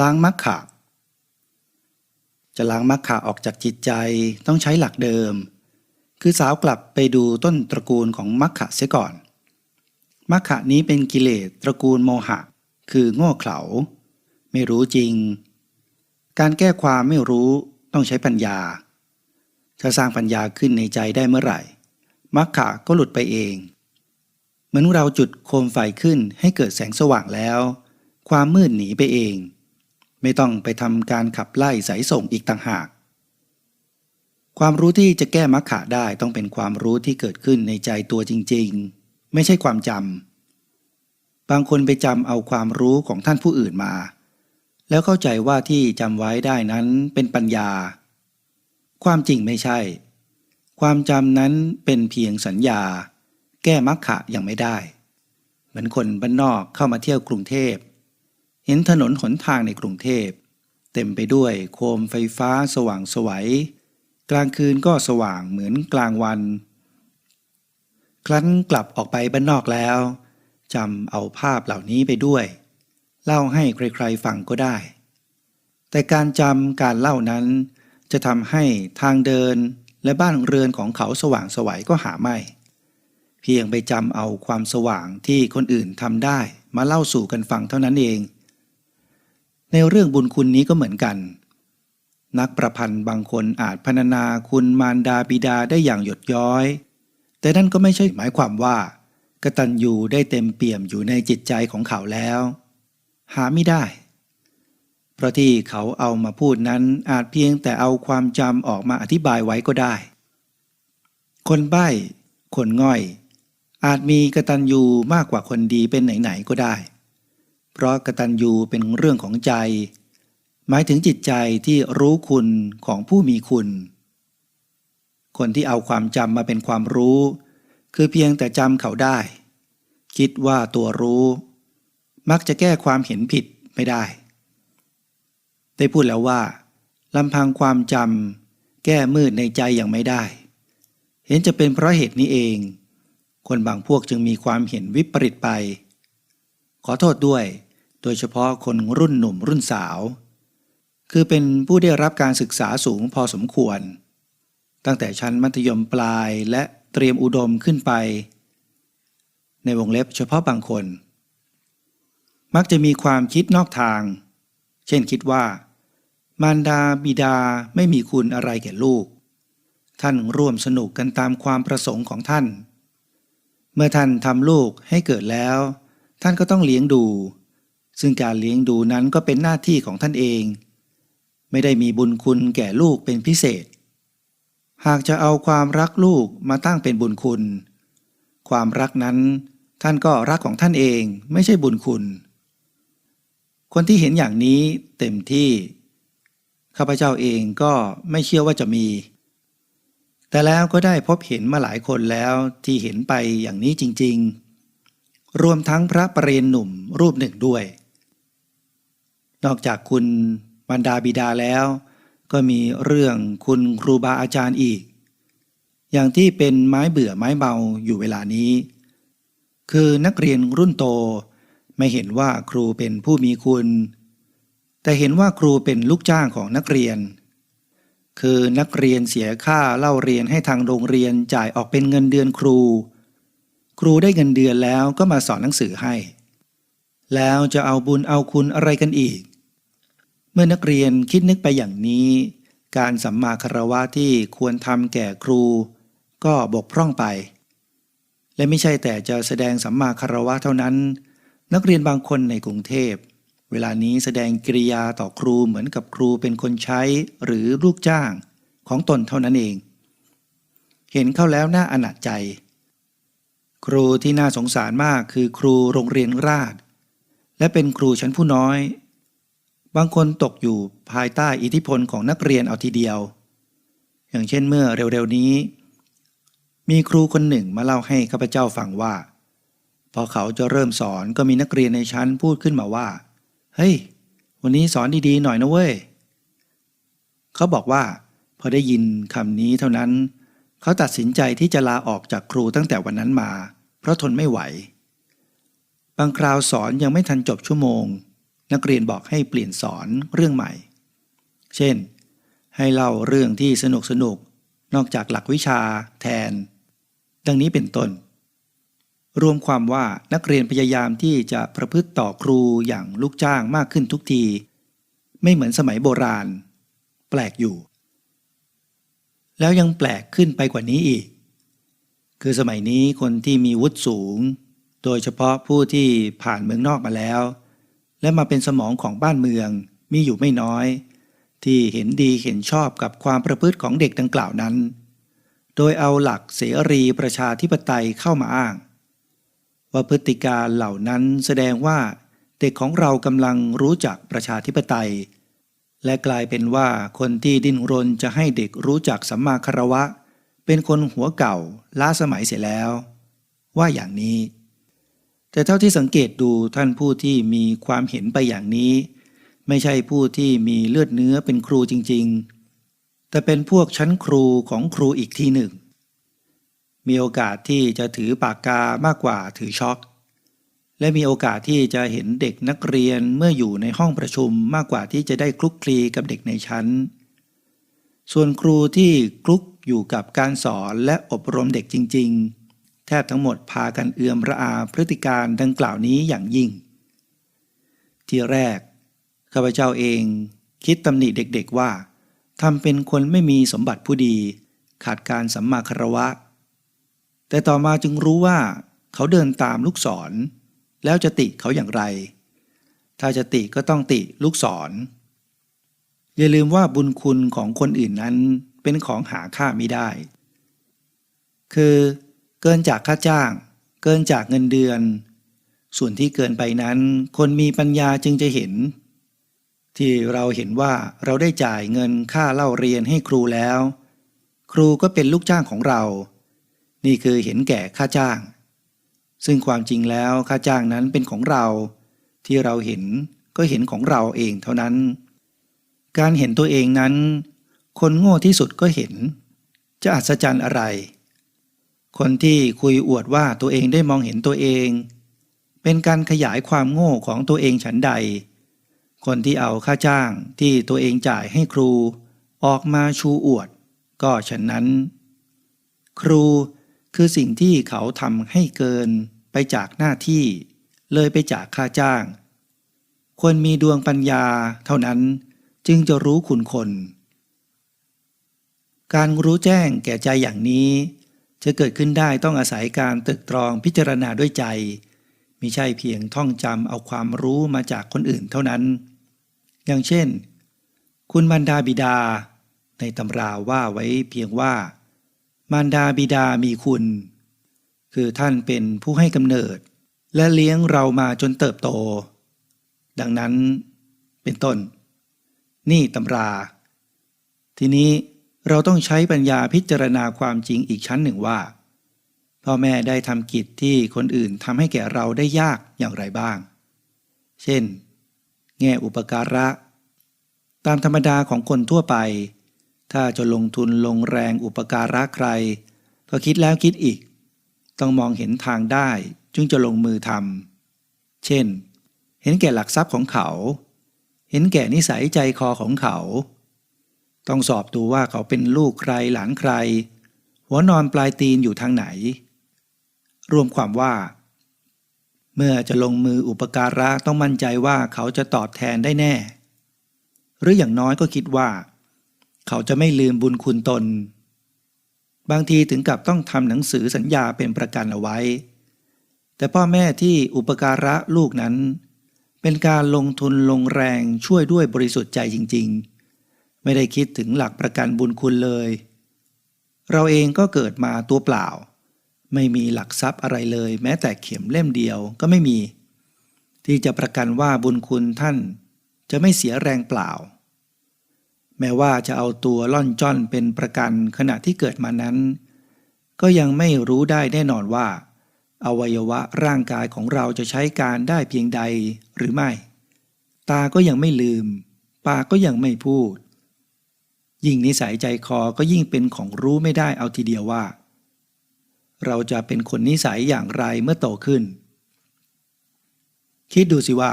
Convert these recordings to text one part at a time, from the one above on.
ล้างมักขะ จะล้างมักขะออกจากจิตใจต้องใช้หลักเดิม คือสาวกลับไปดูต้นตระกูลของมักขะเสียก่อน มักขะนี้เป็นกิเลสตระกูลโมหะ คือโง่เขลา ไม่รู้จริง การแก้ความไม่รู้ต้องใช้ปัญญา ถ้าสร้างปัญญาขึ้นในใจได้เมื่อไหร่มักขะก็หลุดไปเอง เหมือนเราจุดโคมไฟขึ้นให้เกิดแสงสว่างแล้ว ความมืดหนีไปเอง ไม่ต้องไปทำการขับไล่สายส่งอีกต่างหาก ความรู้ที่จะแก้มักขะได้ต้องเป็นความรู้ที่เกิดขึ้นในใจตัวจริงๆ ไม่ใช่ความจำบางคนไปจำเอาความรู้ของท่านผู้อื่นมา แล้วเข้าใจว่าที่จำไว้ได้นั้นเป็นปัญญา ความจริงไม่ใช่ ความจำนั้นเป็นเพียงสัญญา แก้มักขะยังไม่ได้ เหมือนคนบ้านนอกเข้ามาเที่ยวกรุงเทพ เห็นถนนหนทางในกรุงเทพ เต็มไปด้วยโคมไฟฟ้าสว่างสวัยกลางคืนก็สว่างเหมือนกลางวัน ครั้นกลับออกไปบ้านนอกแล้วจำเอาภาพเหล่านี้ไปด้วย เล่าให้ใครๆฟังก็ได้ แต่การจำการเล่านั้น จะทำให้ทางเดินและบ้านเรือนของเขาสว่างสวัยก็หาไม่ เพียงไปจำเอาความสว่างที่คนอื่นทำได้มาเล่าสู่กันฟังเท่านั้นเอง ในเรื่องบุญคุณนี้ก็เหมือนกัน นักประพันธ์บางคนอาจพรรณนาคุณมารดาบิดาได้อย่างหยดย้อย แต่นั่นก็ไม่ใช่หมายความว่ากตัญญูได้เต็มเปี่ยมอยู่ในจิตใจของเขาแล้ว หาไม่ได้ เพราะที่เขาเอามาพูดนั้นอาจเพียงแต่เอาความจำออกมาอธิบายไว้ก็ได้ คนใบ้ คนง่อย อาจมีกตัญญูมากกว่าคนดีเป็นไหนๆก็ได้ เพราะกตัญญูเป็นเรื่องของใจ หมายถึงจิตใจที่รู้คุณของผู้มีคุณ คนที่เอาความจำมาเป็นความรู้ คือเพียงแต่จำเขาได้ คิดว่าตัวรู้ มักจะแก้ความเห็นผิดไม่ได้ ได้พูดแล้วว่าลำพังความจำแก้มืดในใจอย่างไม่ได้ เห็นจะเป็นเพราะเหตุนี้เอง คนบางพวกจึงมีความเห็นวิปริตไป ขอโทษด้วย โดยเฉพาะคนรุ่นหนุ่มรุ่นสาว คือเป็นผู้ได้รับการศึกษาสูงพอสมควร ตั้งแต่ชั้นมัธยมปลายและเตรียมอุดมขึ้นไป ในวงเล็บเฉพาะบางคน มักจะมีความคิดนอกทาง เช่นคิดว่า มารดาบิดาไม่มีคุณอะไรแก่ลูก ท่านร่วมสนุกกันตามความประสงค์ของท่าน เมื่อท่านทำลูกให้เกิดแล้ว ท่านก็ต้องเลี้ยงดู ซึ่งการเลี้ยงดูนั้นก็เป็นหน้าที่ของท่านเอง ไม่ได้มีบุญคุณแก่ลูกเป็นพิเศษ หากจะเอาความรักลูกมาตั้งเป็นบุญคุณ ความรักนั้นท่านก็รักของท่านเองไม่ใช่บุญคุณ คนที่เห็นอย่างนี้เต็มที่ ข้าพเจ้าเองก็ไม่เชื่อว่าจะมี แต่แล้วก็ได้พบเห็นมาหลายคนแล้วที่เห็นไปอย่างนี้จริง ๆ รวมทั้งพระประเรนหนุ่มรูปหนึ่งด้วย นอกจากคุณบรรดาบิดาแล้ว ก็มีเรื่องคุณครูบาอาจารย์อีก อย่างที่เป็นไม้เบื่อไม้เมาอยู่เวลานี้ คือนักเรียนรุ่นโตไม่เห็นว่าครูเป็นผู้มีคุณ แต่เห็นว่าครูเป็นลูกจ้างของนักเรียน คือนักเรียนเสียค่าเล่าเรียนให้ทางโรงเรียนจ่ายออกเป็นเงินเดือนครู ครูได้เงินเดือนแล้วก็มาสอนหนังสือให้ แล้วจะเอาบุญเอาคุณอะไรกันอีก เมื่อนักเรียนคิดนึกไปอย่างนี้ การสัมมาคารวะที่ควรทำแก่ครู ก็บกพร่องไป และไม่ใช่แต่จะแสดงสัมมาคารวะเท่านั้น นักเรียนบางคนในกรุงเทพ เวลานี้แสดงกิริยาต่อครูเหมือนกับครูเป็นคนใช้หรือลูกจ้างของตนเท่านั้นเอง เห็นเข้าแล้วน่าอนาจใจ ครูที่น่าสงสารมากคือครูโรงเรียนราษฎรและเป็นครูชั้นผู้น้อย บางคนตกอยู่ภายใต้อิทธิพลของนักเรียนเอาทีเดียว อย่างเช่นเมื่อเร็วๆนี้ มีครูคนหนึ่งมาเล่าให้ข้าพเจ้าฟังว่า พอเขาจะเริ่มสอนก็มีนักเรียนในชั้นพูดขึ้นมาว่า เฮ้ย วันนี้สอนดีๆหน่อยนะเว้ย เขาบอกว่า พอได้ยินคำนี้เท่านั้น เขาตัดสินใจที่จะลาออกจากครูตั้งแต่วันนั้นมา เพราะทนไม่ไหว บางคราวสอนยังไม่ทันจบชั่วโมง นักเรียนบอกให้เปลี่ยนสอนเรื่องใหม่ เช่น ให้เล่าเรื่องที่สนุกสนุกนอกจากหลักวิชาแทน ดังนี้เป็นต้น รวมความว่านักเรียนพยายามที่จะประพฤติต่อครูอย่างลูกจ้างมากขึ้นทุกที ไม่เหมือนสมัยโบราณ แปลกอยู่ แล้วยังแปลกขึ้นไปกว่านี้อีก คือสมัยนี้คนที่มีวุฒิสูง โดยเฉพาะผู้ที่ผ่านเมืองนอกมาแล้ว และมาเป็นสมองของบ้านเมืองมีอยู่ไม่น้อย ที่เห็นดีเห็นชอบกับความประพฤติของเด็กดังกล่าวนั้น โดยเอาหลักเสรีประชาธิปไตยเข้ามาอ้าง ว่าพฤติการเหล่านั้นแสดงว่าเด็กของเรากำลังรู้จักประชาธิปไตย และกลายเป็นว่าคนที่ดิ้นรนจะให้เด็กรู้จักสัมมาคารวะ เป็นคนหัวเก่าล้าสมัยเสียแล้ว ว่าอย่างนี้ แต่เท่าที่สังเกตดูท่านผู้ที่มีความเห็นไปอย่างนี้ ไม่ใช่ผู้ที่มีเลือดเนื้อเป็นครูจริง ๆ แต่เป็นพวกชั้นครูของครูอีกทีหนึ่ง มีโอกาสที่จะถือปากกามากกว่าถือช็อกและมีโอกาสที่จะเห็นเด็กนักเรียนเมื่ออยู่ในห้องประชุมมากกว่าที่จะได้คลุกคลีกับเด็กในชั้น ส่วนครูที่คลุกอยู่กับการสอนและอบรมเด็กจริง ๆ แทบทั้งหมดพากันเอื่อมระอาพฤติการดังกล่าวนี้อย่างยิ่ง ที่แรกข้าพเจ้าเองคิดตำหนิเด็กๆว่าทำเป็นคนไม่มีสมบัติผู้ดี ขาดการสัมมาคารวะ แต่ต่อมาจึงรู้ว่า เขาเดินตามลูกศร แล้วจะติเขาอย่างไร ถ้าจะติก็ต้องติลูกศร อย่าลืมว่าบุญคุณของคนอื่นนั้นเป็นของหาค่าไม่ได้ คือ เกินจากค่าจ้าง เกินจากเงินเดือน ส่วนที่เกินไปนั้น คนมีปัญญาจึงจะเห็น ที่เราเห็นว่าเราได้จ่ายเงินค่าเล่าเรียนให้ครูแล้ว ครูก็เป็นลูกจ้างของเรา นี่คือเห็นแก่ค่าจ้าง ซึ่งความจริงแล้วค่าจ้างนั้นเป็นของเรา ที่เราเห็นก็เห็นของเราเองเท่านั้น การเห็นตัวเองนั้น คนโง่ที่สุดก็เห็น จะอัศจรรย์อะไร คนที่คุยอวดว่าตัวเองได้มองเห็นตัวเอง เป็นการขยายความโง่ของตัวเองฉันใด คนที่เอาค่าจ้างที่ตัวเองจ่ายให้ครู ออกมาชูอวด ก็ฉะนั้น ครูคือสิ่งที่เขาทำให้เกินไปจากหน้าที่ เลยไปจากค่าจ้างคนมีดวงปัญญาเท่านั้นจึงจะรู้คุณคน การรู้แจ้งแก่ใจอย่างนี้ จะเกิดขึ้นได้ต้องอาศัยการตึกตรองพิจารณาด้วยใจมิใช่เพียงท่องจำเอาความรู้มาจากคนอื่นเท่านั้น อย่างเช่น คุณมารดาบิดา ในตำราว่าไว้เพียงว่า มารดาบิดามีคุณ คือท่านเป็นผู้ให้กำเนิด และเลี้ยงเรามาจนเติบโต ดังนั้นเป็นต้น นี่ตำรา ทีนี้ เราต้องใช้ปัญญาพิจารณาความจริงอีกชั้นหนึ่งว่า พ่อแม่ได้ทำกิจที่คนอื่นทำให้แก่เราได้ยากอย่างไรบ้าง เช่น แง่อุปการะ ตามธรรมดาของคนทั่วไป ถ้าจะลงทุนลงแรงอุปการะใคร ก็คิดแล้วคิดอีก ต้องมองเห็นทางได้จึงจะลงมือทำเช่น เห็นแก่หลักทรัพย์ของเขา เห็นแก่นิสัยใจคอของเขา ต้องสอบดูว่าเขาเป็นลูกใครหลานใคร หัวนอนปลายตีนอยู่ทางไหน รวมความว่า เมื่อจะลงมืออุปการะต้องมั่นใจว่าเขาจะตอบแทนได้แน่ หรืออย่างน้อยก็คิดว่า เขาจะไม่ลืมบุญคุณตน บางทีถึงกับต้องทำหนังสือสัญญาเป็นประกันเอาไว้ แต่พ่อแม่ที่อุปการะลูกนั้น เป็นการลงทุนลงแรงช่วยด้วยบริสุทธิ์ใจจริง ๆ ไม่ได้คิดถึงหลักประกันบุญคุณเลย เราเองก็เกิดมาตัวเปล่า ไม่มีหลักทรัพย์อะไรเลย แม้แต่เข็มเล่มเดียวก็ไม่มี ที่จะประกันว่าบุญคุณท่านจะไม่เสียแรงเปล่า แม้ว่าจะเอาตัวล่อนจ้อนเป็นประกันขณะที่เกิดมานั้น ก็ยังไม่รู้ได้แน่นอนว่า อวัยวะร่างกายของเราจะใช้การได้เพียงใดหรือไม่ ตาก็ยังไม่ลืม ปากก็ยังไม่พูด ยิ่งนิสัยใจคอก็ยิ่งเป็นของรู้ไม่ได้เอาทีเดียวว่า เราจะเป็นคนนิสัยอย่างไรเมื่อโตขึ้น คิดดูสิว่า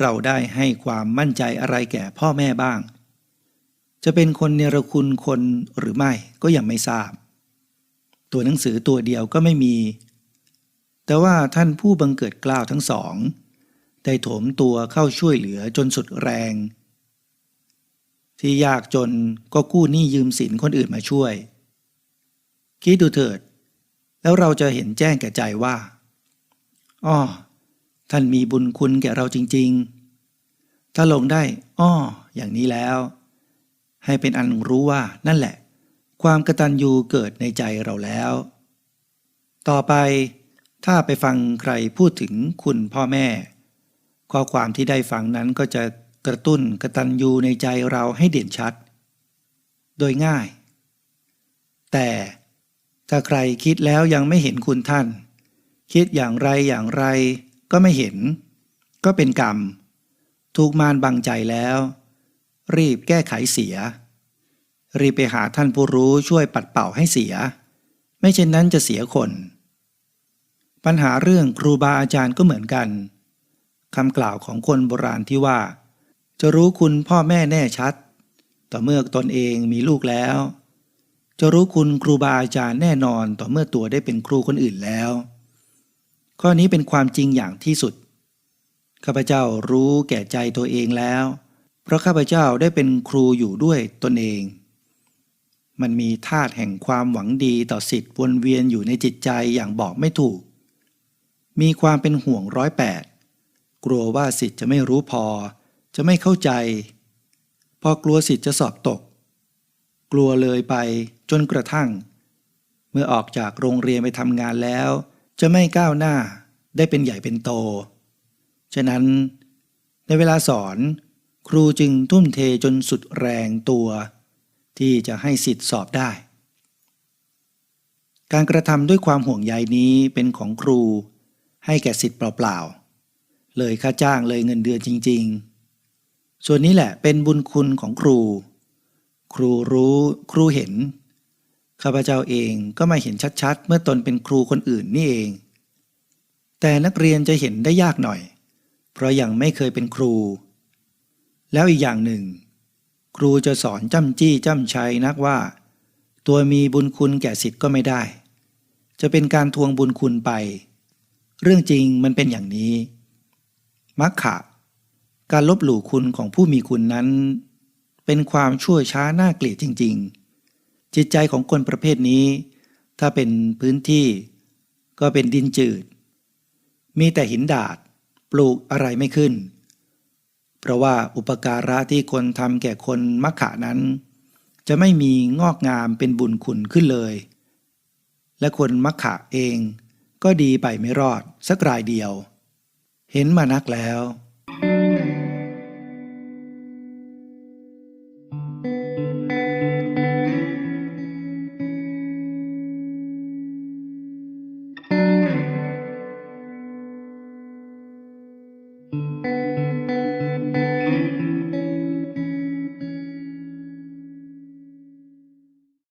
เราได้ให้ความมั่นใจอะไรแก่พ่อแม่บ้าง จะเป็นคนเนรคุณคนหรือไม่ก็ยังไม่ทราบ ตัวหนังสือตัวเดียวก็ไม่มี แต่ว่าท่านผู้บังเกิดกล้าวทั้งสอง ได้โถมตัวเข้าช่วยเหลือจนสุดแรง ที่ยากจนก็กู้หนี้ยืมสินคนอื่นมาช่วย คิดดูเถิด แล้วเราจะเห็นแจ้งแก่ใจว่าอ้อท่านมีบุญคุณแก่เราจริง ๆ ถ้าลงได้อ้ออย่างนี้แล้ว ให้เป็นอันรู้ว่านั่นแหละ ความกตัญญูเกิดในใจเราแล้ว ต่อไปถ้าไปฟังใครพูดถึงคุณพ่อแม่ ข้อความที่ได้ฟังนั้นก็จะ กระตุ้นกระตัญญูในใจเราให้เด่นชัด โดยง่าย แต่ถ้าใครคิดแล้วยังไม่เห็นคุณท่าน คิดอย่างไรอย่างไรก็ไม่เห็น ก็เป็นกรรม ถูกมารบังใจแล้ว รีบแก้ไขเสีย รีบไปหาท่านผู้รู้ช่วยปัดเป่าให้เสีย ไม่เช่นนั้นจะเสียคน ปัญหาเรื่องครูบาอาจารย์ก็เหมือนกันคำกล่าวของคนโบราณที่ว่า จะรู้คุณพ่อแม่แน่ชัด ต่อเมื่อตนเองมีลูกแล้ว จะรู้คุณครูบาอาจารย์แน่นอนต่อเมื่อตัวได้เป็นครูคนอื่นแล้ว ข้อนี้เป็นความจริงอย่างที่สุด ข้าพเจ้ารู้แก่ใจตัวเองแล้ว เพราะข้าพเจ้าได้เป็นครูอยู่ด้วยตนเอง มันมีธาตุแห่งความหวังดีต่อสิทธิ์วนเวียนอยู่ในจิตใจอย่างบอกไม่ถูก มีความเป็นห่วงร้อยแปดกลัวว่าสิทธิ์จะไม่รู้พอ จะไม่เข้าใจ พอกลัวสิทธิ์จะสอบตก กลัวเลยไปจนกระทั่ง เมื่อออกจากโรงเรียนไปทำงานแล้ว จะไม่ก้าวหน้าได้เป็นใหญ่เป็นโต ฉะนั้นในเวลาสอนครูจึงทุ่มเทจนสุดแรงตัว ที่จะให้สิทธิ์สอบได้ การกระทำด้วยความห่วงใยนี้เป็นของครู ให้แก่สิทธิ์เปล่าๆ เลยค่าจ้างเลยเงินเดือนจริง ๆ ส่วนนี้แหละเป็นบุญคุณของครู ครูรู้ครูเห็น ข้าพเจ้าเองก็มาเห็นชัดๆ เมื่อตนเป็นครูคนอื่นนี่เอง แต่นักเรียนจะเห็นได้ยากหน่อย เพราะยังไม่เคยเป็นครู แล้วอีกอย่างหนึ่ง ครูจะสอนจ้ำจี้จ้ำชัยนักว่า ตัวมีบุญคุณแก่สิทธิ์ก็ไม่ได้ จะเป็นการทวงบุญคุณไป เรื่องจริงมันเป็นอย่างนี้มักขะ การลบหลู่คุณของผู้มีคุณนั้น เป็นความชั่วช้าน่าเกลียดจริง ๆ จิตใจของคนประเภทนี้ ถ้าเป็นพื้นที่ ก็เป็นดินจืด มีแต่หินดาดปลูกอะไรไม่ขึ้น เพราะว่าอุปการะที่คนทำแก่คนมักขะนั้น จะไม่มีงอกงามเป็นบุญคุณขึ้นเลย และคนมักขะเองก็ดีไปไม่รอดสักรายเดียว เห็นมานักแล้ว